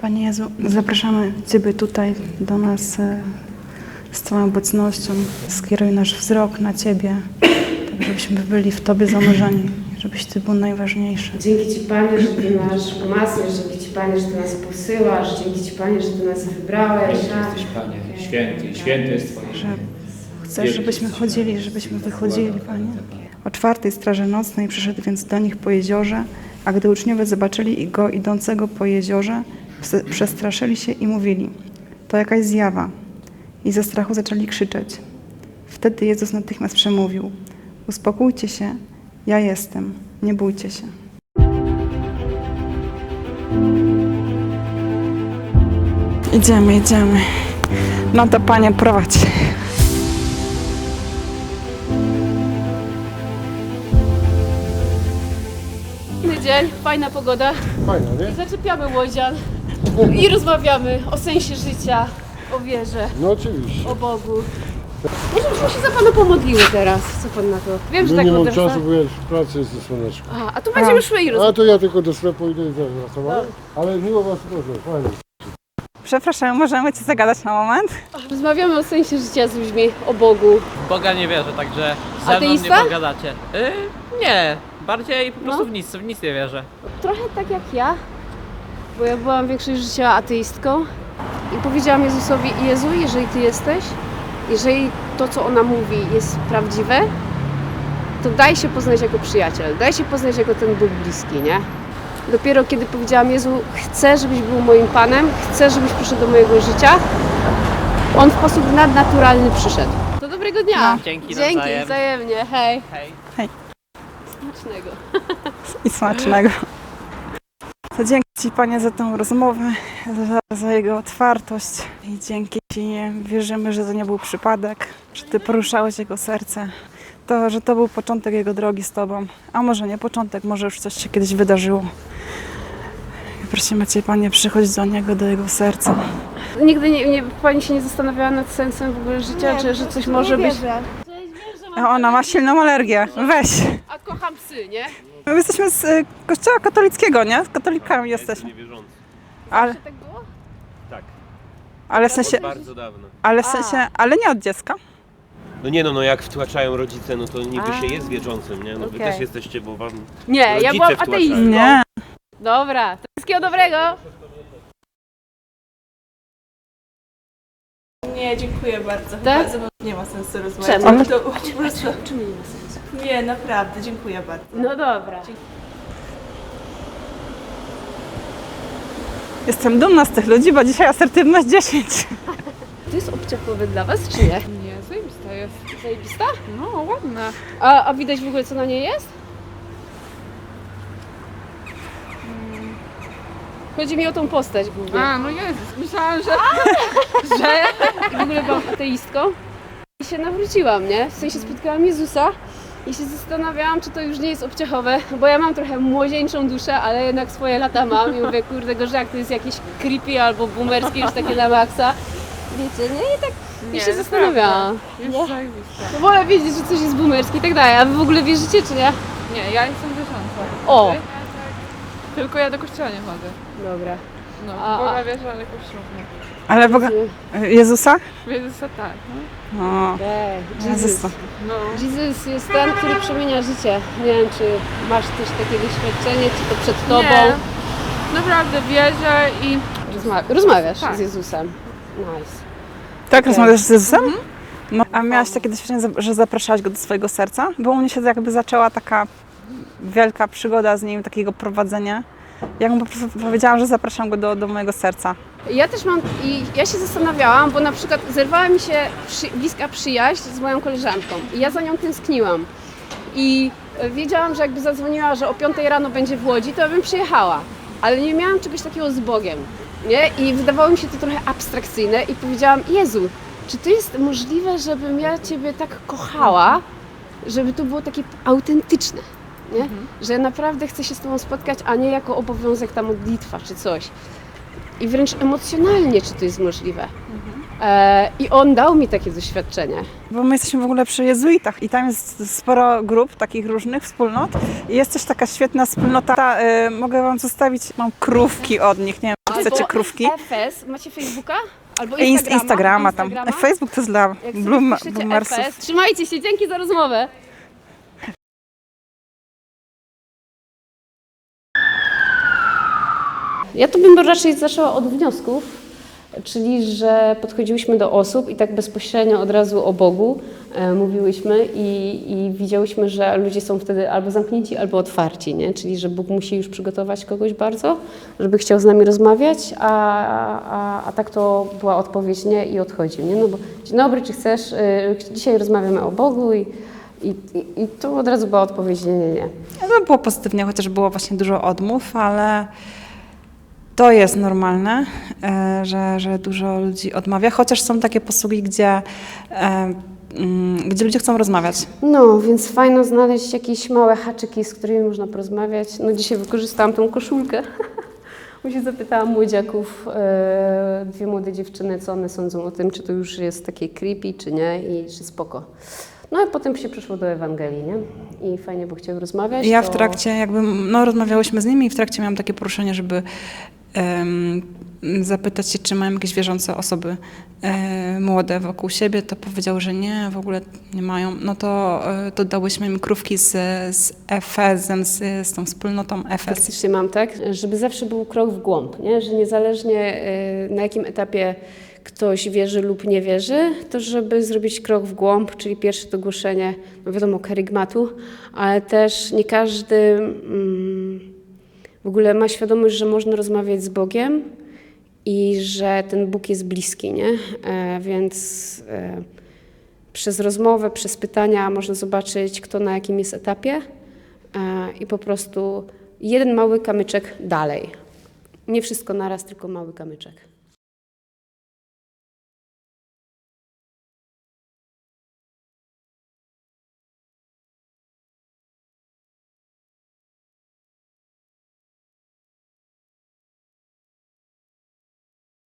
Panie Jezu, zapraszamy Ciebie tutaj do nas e, z całą obecnością. Skieruj nasz wzrok na Ciebie, tak żebyśmy byli w Tobie zanurzeni, żebyś Ty był najważniejszy. Dzięki Ci Panie, że Ty nas umacniasz, dzięki Ci Panie, że Ty nas posyłasz, dzięki Ci Panie, że Ty nas wybrałeś. Jesteś Panie, święty, święty jest Twoje Że chcesz, żebyśmy chodzili, żebyśmy wychodzili, Panie. O czwartej straży nocnej przyszedł więc do nich po jeziorze, a gdy uczniowie zobaczyli go idącego po jeziorze, przestraszyli się i mówili, to jakaś zjawa. I ze strachu zaczęli krzyczeć. Wtedy Jezus natychmiast przemówił, uspokójcie się, ja jestem, nie bójcie się. Idziemy, idziemy. No to Panie prowadź. Dzień, fajna pogoda. Fajna, nie? Zaczepiamy łodzian i rozmawiamy o sensie życia, o wierze, No oczywiście. o Bogu. Może byśmy się za Pana pomodliły teraz. Co Pan na to? Wiem, że No tak nie mam czasu, bo ja w pracy jestem słoneczko. A, a tu będziemy szły i rozmawiać. A to ja tylko do sklepu idę i zaraz. Ale miło was proszę, fajnie. Przepraszam, możemy Cię zagadać na moment? Rozmawiamy o sensie życia z ludźmi, o Bogu. W Boga nie wierzę, także ze mną nie Ateista? pogadacie. Y, nie, bardziej po prostu No. w nic, w nic nie wierzę. Trochę tak jak ja, bo ja byłam większość życia ateistką i powiedziałam Jezusowi, Jezu, jeżeli Ty jesteś, jeżeli to, co ona mówi jest prawdziwe, to daj się poznać jako przyjaciel, daj się poznać jako ten Bóg bliski, nie? Dopiero kiedy powiedziałam Jezu, chcę, żebyś był moim Panem, chcę, żebyś przyszedł do mojego życia, On w sposób nadnaturalny przyszedł. Do dobrego dnia! Dzięki Dzięki, nawzajem. wzajemnie, hej! Hej. Smacznego! I smacznego. To dzięki Ci, Panie, za tą rozmowę, za, za jego otwartość. I dzięki Ci wierzymy, że to nie był przypadek, że Ty poruszałeś jego serce. To, że to był początek jego drogi z Tobą. A może nie początek, może już coś się kiedyś wydarzyło. I prosimy Cię, Panie, przychodź do niego, do jego serca. Nigdy nie, nie, pani się nie zastanawiała nad sensem w ogóle życia, czy że coś może być. A ona ma silną alergię. Weź. A kocham psy, nie? My jesteśmy z y, kościoła katolickiego, nie? Z katolikami jesteśmy. niewierzący. Ale, Tak było? Tak, ale w sensie, bardzo dawno. ale w sensie, ale nie od dziecka. No nie no, no jak wtłaczają rodzice, no to niby A. się jest wierzącym, nie? No wy Okej. też jesteście, bo wam... Nie, ja Rodzice byłam wtłaczają. ateistką. Nie. Dobra, to wszystkiego dobrego. Nie, dziękuję bardzo. Tak? Chyba ze mną nie ma sensu rozmawiać. Czemu? Ale To po prostu... Czym nie ma sensu? Nie, naprawdę, dziękuję bardzo. No dobra. Jestem dumna z tych ludzi, bo dzisiaj asertywność 10. To jest obciachowe dla was, czy nie? Nie, zajebista jest. Zajebista? No, ładna. A, a widać w ogóle, co na niej jest? Chodzi mi o tą postać głównie. A, no Jezus, myślałam, że... że... I w ogóle byłam ateistką. I się nawróciłam, nie? W sensie spotkałam Jezusa i się zastanawiałam, czy to już nie jest obciachowe, bo ja mam trochę młodzieńczą duszę, ale jednak swoje lata mam i mówię, kurde, gorzej jak to jest jakieś creepy albo boomerskie już takie na maksa. Wiecie, nie? I tak i się zastanawiałam. Jest Nie? zajebista. No wolę wiedzieć, że coś jest boomerskie i tak dalej, a wy w ogóle wierzycie, czy nie? Nie, ja jestem wierząca. O! Tylko ja do kościoła nie chodzę. Dobra. No, A- w Boga a- wierzę, ale kościół nie. Ale w ogóle... Jezusa? Jezusa tak, no. O, Okej, Jezusa. Jezus. No, Jezus jest ten, który przemienia życie. Nie wiem, czy masz też takie doświadczenie, czy to przed tobą. Nie. naprawdę wierzę i... Rozma- rozmawiasz Tak. z Jezusem. Nice. Tak, rozmawiasz z Jezusem? No, a miałaś takie doświadczenie, że zapraszałaś go do swojego serca? Bo u mnie się jakby zaczęła taka wielka przygoda z nim, takiego prowadzenia. Ja mu po prostu powiedziałam, że zapraszam go do, do mojego serca. Ja też mam, i ja się zastanawiałam, bo na przykład zerwała mi się przy, bliska przyjaźń z moją koleżanką i ja za nią tęskniłam. I e, wiedziałam, że jakby zadzwoniła, że o 5 rano będzie w Łodzi, to ja bym przyjechała. Ale nie miałam czegoś takiego z Bogiem. Nie? I wydawało mi się to trochę abstrakcyjne i powiedziałam, Jezu, czy to jest możliwe, żebym ja Ciebie tak kochała, żeby to było takie autentyczne, nie? Że naprawdę chcę się z Tobą spotkać, a nie jako obowiązek ta modlitwa czy coś. I wręcz emocjonalnie, czy to jest możliwe. E, I on dał mi takie doświadczenie. Bo my jesteśmy w ogóle przy jezuitach i tam jest sporo grup takich różnych wspólnot i jest też taka świetna wspólnota. Y, mogę Wam zostawić, mam krówki od nich, nie wiem. chcecie bo krówki. FS, macie Facebooka? Albo Inst- Instagrama? Instagrama tam. Instagrama? Facebook to jest dla Jak sobie. FS, trzymajcie się, dzięki za rozmowę. Ja to bym raczej zaczęła od wniosków, czyli że podchodziłyśmy do osób i tak bezpośrednio od razu o Bogu e, mówiłyśmy i, i widziałyśmy, że ludzie są wtedy albo zamknięci, albo otwarci, nie? czyli że Bóg musi już przygotować kogoś bardzo, żeby chciał z nami rozmawiać, a, a, a tak to była odpowiedź nie i odchodził. Nie? No bo dzień dobry, czy chcesz, e, dzisiaj rozmawiamy o Bogu i, i, i, i to od razu była odpowiedź nie, nie, nie. No było pozytywnie, chociaż było właśnie dużo odmów, ale to jest normalne, e, że, że dużo ludzi odmawia, chociaż są takie posługi, gdzie, e, mm, gdzie ludzie chcą rozmawiać. No, więc fajno znaleźć jakieś małe haczyki, z którymi można porozmawiać. No dzisiaj wykorzystałam tą koszulkę. Bo się zapytałam młodziaków, e, dwie młode dziewczyny, co one sądzą o tym, czy to już jest takie creepy, czy nie i czy spoko. No i potem się przeszło do Ewangelii, nie? I fajnie, bo chciał rozmawiać. Ja to... w trakcie jakby, no rozmawiałyśmy z nimi i w trakcie miałam takie poruszenie, żeby zapytać się, czy mają jakieś wierzące osoby e, młode wokół siebie, to powiedziały, że nie, w ogóle nie mają. No to e, dodałyśmy im krówki z, z Efezem, z, z tą wspólnotą Efez. Faktycznie mam tak, żeby zawsze był krok w głąb, nie? że niezależnie y, na jakim etapie ktoś wierzy lub nie wierzy, to żeby zrobić krok w głąb, czyli pierwsze to głoszenie, no wiadomo, karygmatu, ale też nie każdy mm, w ogóle ma świadomość, że można rozmawiać z Bogiem i że ten Bóg jest bliski, nie? E, więc e, przez rozmowę, przez pytania można zobaczyć, kto na jakim jest etapie e, i po prostu jeden mały kamyczek dalej. Nie wszystko naraz, tylko mały kamyczek.